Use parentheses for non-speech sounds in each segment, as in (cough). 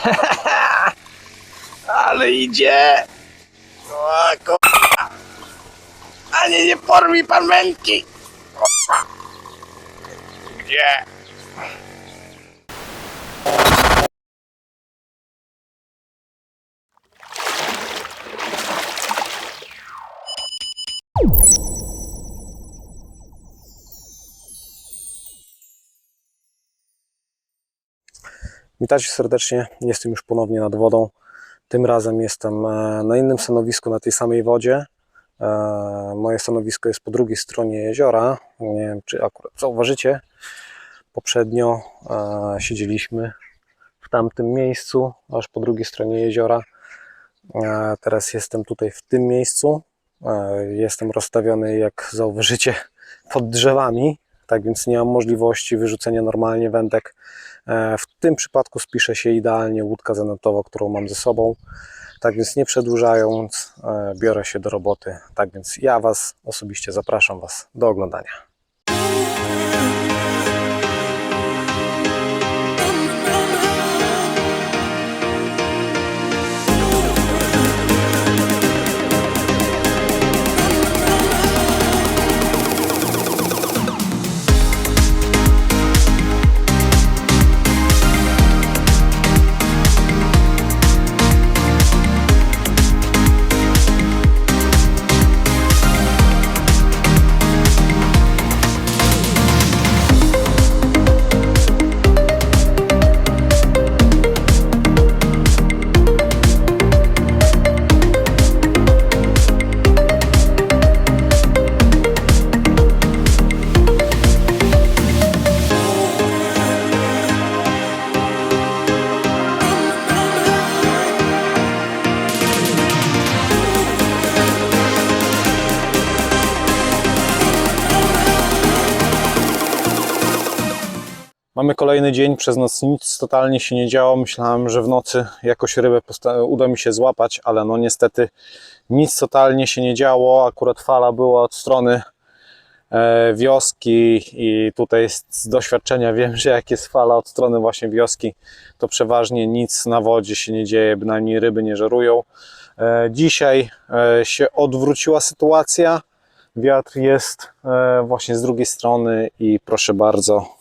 (laughs) Ale idzie! O, kurwa! A nie, porwi pan męki! Gdzie? Witajcie serdecznie. Jestem już ponownie nad wodą. Tym razem jestem e, na innym stanowisku, na tej samej wodzie. E, Moje stanowisko jest po drugiej stronie jeziora. Nie wiem, czy akurat zauważycie. Poprzednio e, siedzieliśmy w tamtym miejscu, aż po drugiej stronie jeziora. Teraz jestem tutaj w tym miejscu. Jestem rozstawiony, jak zauważycie, pod drzewami. Tak więc nie mam możliwości wyrzucenia normalnie wędek. E, W tym przypadku spisze się idealnie łódka zanętowa, którą mam ze sobą. Tak więc nie przedłużając, e, biorę się do roboty. Tak więc ja Was osobiście zapraszam Was do oglądania. Mamy kolejny dzień, przez noc nic totalnie się nie działo. Myślałem, że w nocy jakoś rybę uda mi się złapać, ale no niestety nic totalnie się nie działo. Akurat fala była od strony e, wioski i tutaj z, doświadczenia (laughs) wiem, że jak jest fala od strony właśnie wioski, to przeważnie nic na wodzie się nie dzieje, bynajmniej ryby nie żerują. E, dzisiaj e, się odwróciła sytuacja. Wiatr jest właśnie z drugiej strony i proszę bardzo,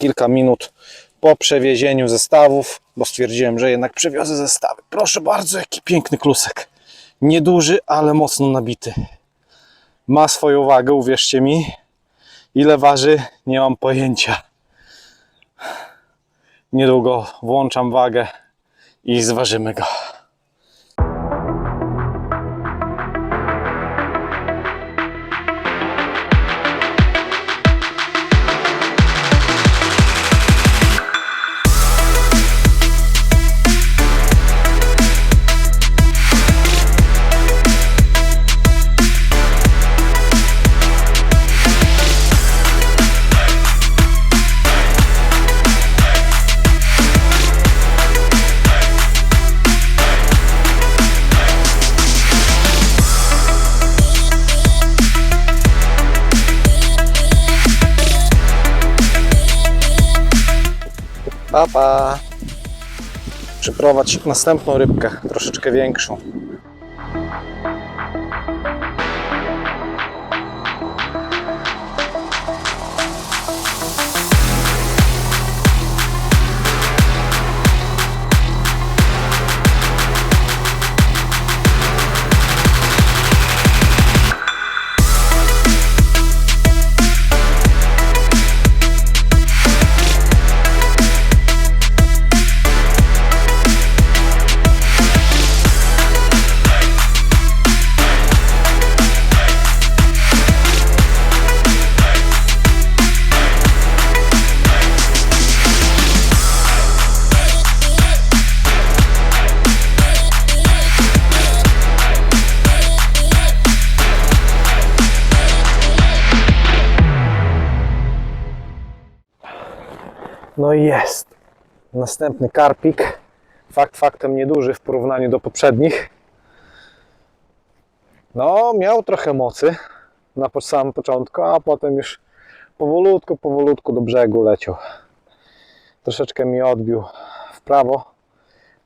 kilka minut po przewiezieniu zestawów, bo stwierdziłem, że jednak przewiozę zestawy. Proszę bardzo, jaki piękny klusek. Nieduży, ale mocno nabity. Ma swoją wagę, uwierzcie mi. Ile waży, nie mam pojęcia. Niedługo włączam wagę i zważymy go. Papa. Przyprowadź następną rybkę, troszeczkę większą. No i jest. Następny karpik. Fakt faktem nieduży w porównaniu do poprzednich. No, miał trochę mocy na samym początku, a potem już powolutku, powolutku do brzegu leciał. Troszeczkę mi odbił w prawo,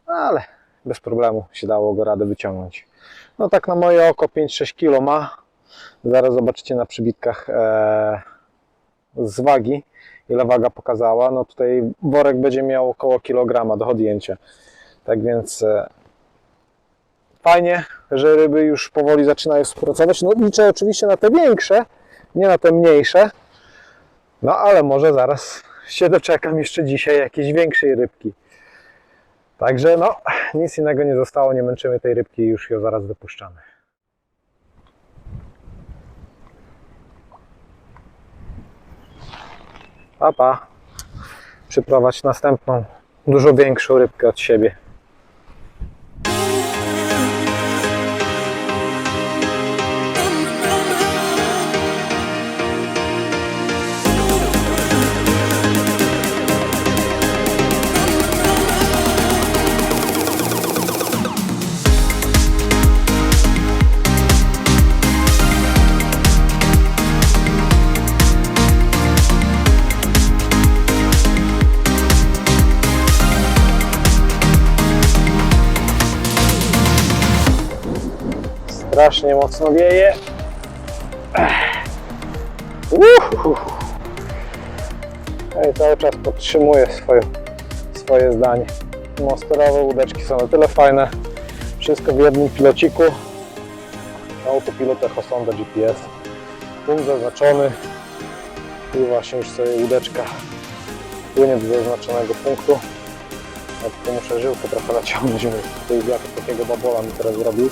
ale bez problemu się dało go radę wyciągnąć. No tak na moje oko 5-6 kg ma. Zaraz zobaczycie na przybitkach e, z wagi, ile waga pokazała. No tutaj worek będzie miał około kilograma do odjęcia. Tak więc e, fajnie, że ryby już powoli zaczynają współpracować. No liczę oczywiście na te większe, nie na te mniejsze. No ale może zaraz się doczekam jeszcze dzisiaj jakiejś większej rybki. Także no, nic innego nie zostało, nie męczymy tej rybki i już ją zaraz wypuszczamy. Papa, przyprowadź następną, dużo większą rybkę od siebie. Strasznie mocno wieje. Uhu. No i cały czas podtrzymuję swoje, swoje zdanie. Monsterowe łódeczki są na tyle fajne. Wszystko w jednym pilociku. Na autopilotach Honda GPS. Punkt zaznaczony. I właśnie już sobie łódeczka płynie do zaznaczonego punktu. Ja tylko muszę żyłkę trochę naciągnąć, bo tutaj wiatr takiego babola mi teraz zrobił.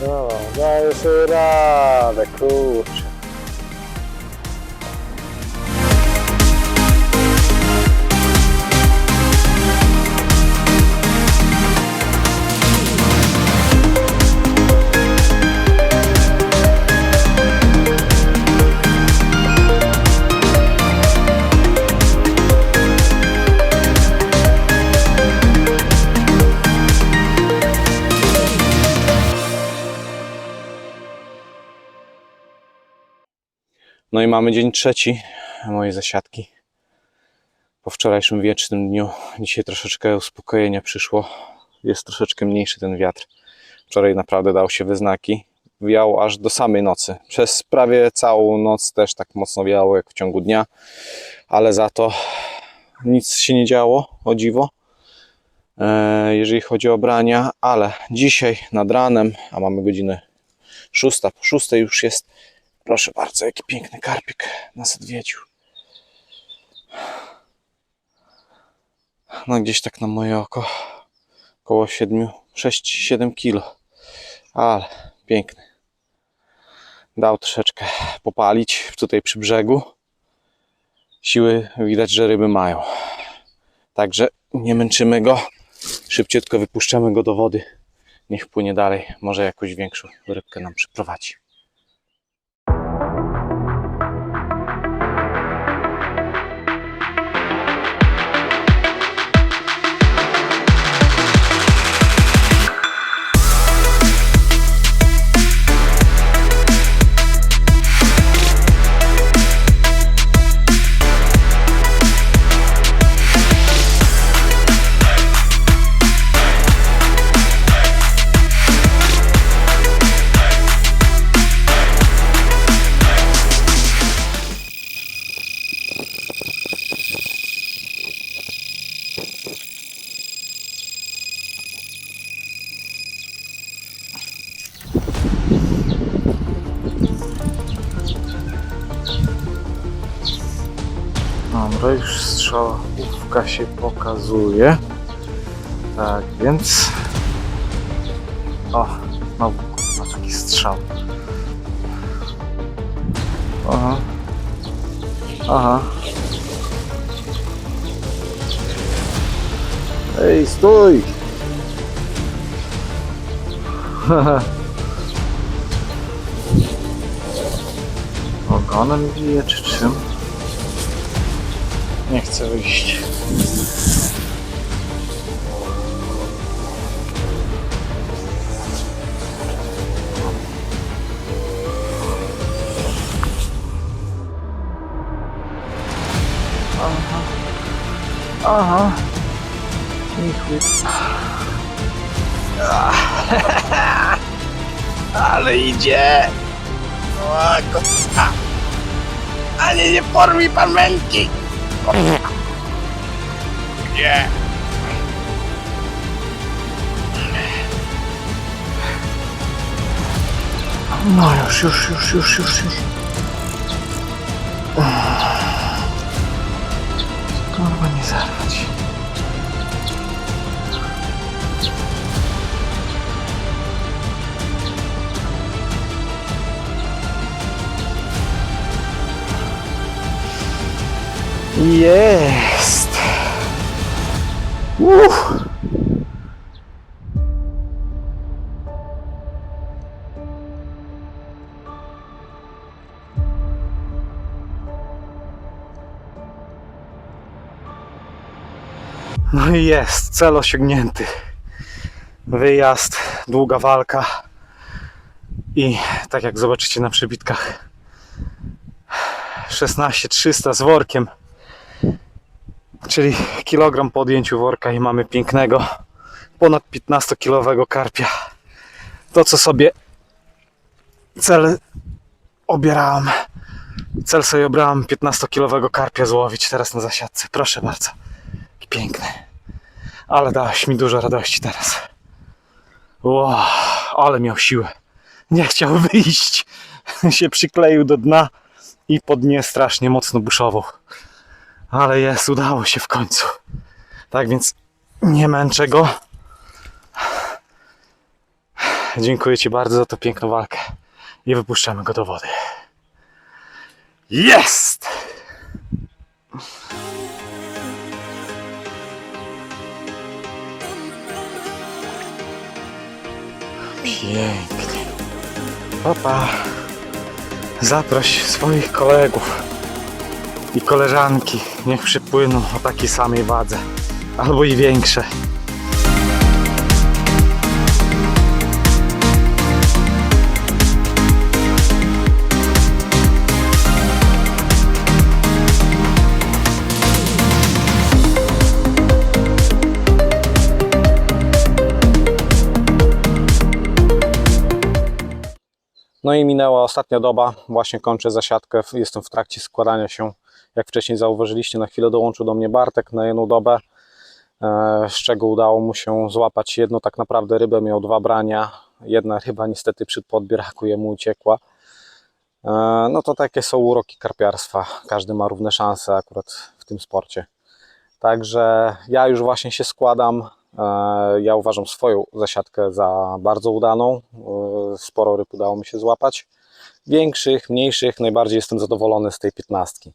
No, daję sobie radę, kurczę. No i mamy dzień trzeci mojej zasiadki. Po wczorajszym wiecznym dniu. Dzisiaj troszeczkę uspokojenia przyszło. Jest troszeczkę mniejszy ten wiatr. Wczoraj naprawdę dał się wyznaki. Wiał aż do samej nocy. Przez prawie całą noc też tak mocno wiało jak w ciągu dnia. Ale za to nic się nie działo, o dziwo. E, jeżeli chodzi o brania, ale dzisiaj nad ranem, a mamy godzinę szósta, po szóstej już jest Proszę bardzo, jaki piękny karpik nas odwiedził. No gdzieś tak na moje oko około 7, 6-7 kilo. Ale piękny. Dał troszeczkę popalić tutaj przy brzegu. Siły widać, że ryby mają. Także nie męczymy go. Szybciutko wypuszczamy go do wody. Niech płynie dalej. Może jakąś większą rybkę nam przyprowadzi. Dobra, już strzałówka się pokazuje. Tak więc. O, znowu ma taki strzał. Aha. Aha. Ej, stój! (laughs) Ogonem bije czy czym? Nie chcę wyjść. Aha. Aha. I. (laughs) Ale idzie! O, kurwa. A nie, nie porwij pan! Nie! No już, już, już, już, już, już. Jest! Uff. No i jest, cel osiągnięty. Wyjazd, długa walka i tak jak zobaczycie na przebitkach 16300 z workiem czyli kilogram po odjęciu worka i mamy pięknego ponad 15-kilowego karpia. To co sobie cel obierałem. Cel sobie obrałem 15-kilowego karpia złowić teraz na zasiadce. Proszę bardzo. Piękny. Ale dałeś mi dużo radości teraz. Wow, ale miał siłę. Nie chciał (laughs) wyjść. (laughs) się przykleił do dna i po dnie strasznie mocno buszował. Ale jest, udało się w końcu. Tak więc nie męczę go. Dziękuję Ci bardzo za tę piękną walkę. I wypuszczamy go do wody. Jest! Pięknie. Papa, zaproś swoich kolegów i koleżanki. Niech przypłyną o takiej samej wadze. Albo i większe. No i minęła ostatnia doba, właśnie kończę zasiadkę, jestem w trakcie składania się. Jak wcześniej zauważyliście, na chwilę dołączył do mnie Bartek na jedną dobę, e, z czego udało mu się złapać jedno tak naprawdę rybę, miał dwa brania. Jedna ryba niestety przy podbieraku jemu uciekła. E, No to takie są uroki karpiarstwa, każdy ma równe szanse akurat w tym sporcie. Także ja już właśnie się składam. E, Ja uważam swoją zasiadkę za bardzo udaną. Sporo ryb udało mi się złapać. Większych, mniejszych, najbardziej jestem zadowolony z tej piętnastki.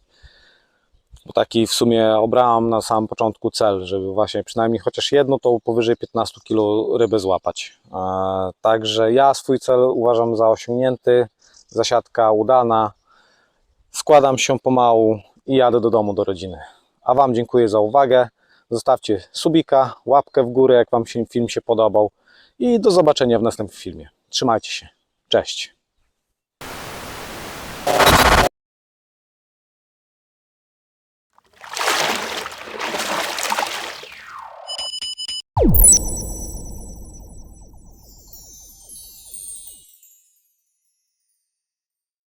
Bo taki w sumie obrałem na samym początku cel, żeby właśnie przynajmniej chociaż jedno to powyżej 15 kg ryby złapać. E, Także ja swój cel uważam za osiągnięty. Zasiadka udana. Składam się pomału i jadę do domu do rodziny. A Wam dziękuję za uwagę. Zostawcie subika, łapkę w górę, jak Wam się film się podobał. I do zobaczenia w następnym filmie. Trzymajcie się. Cześć.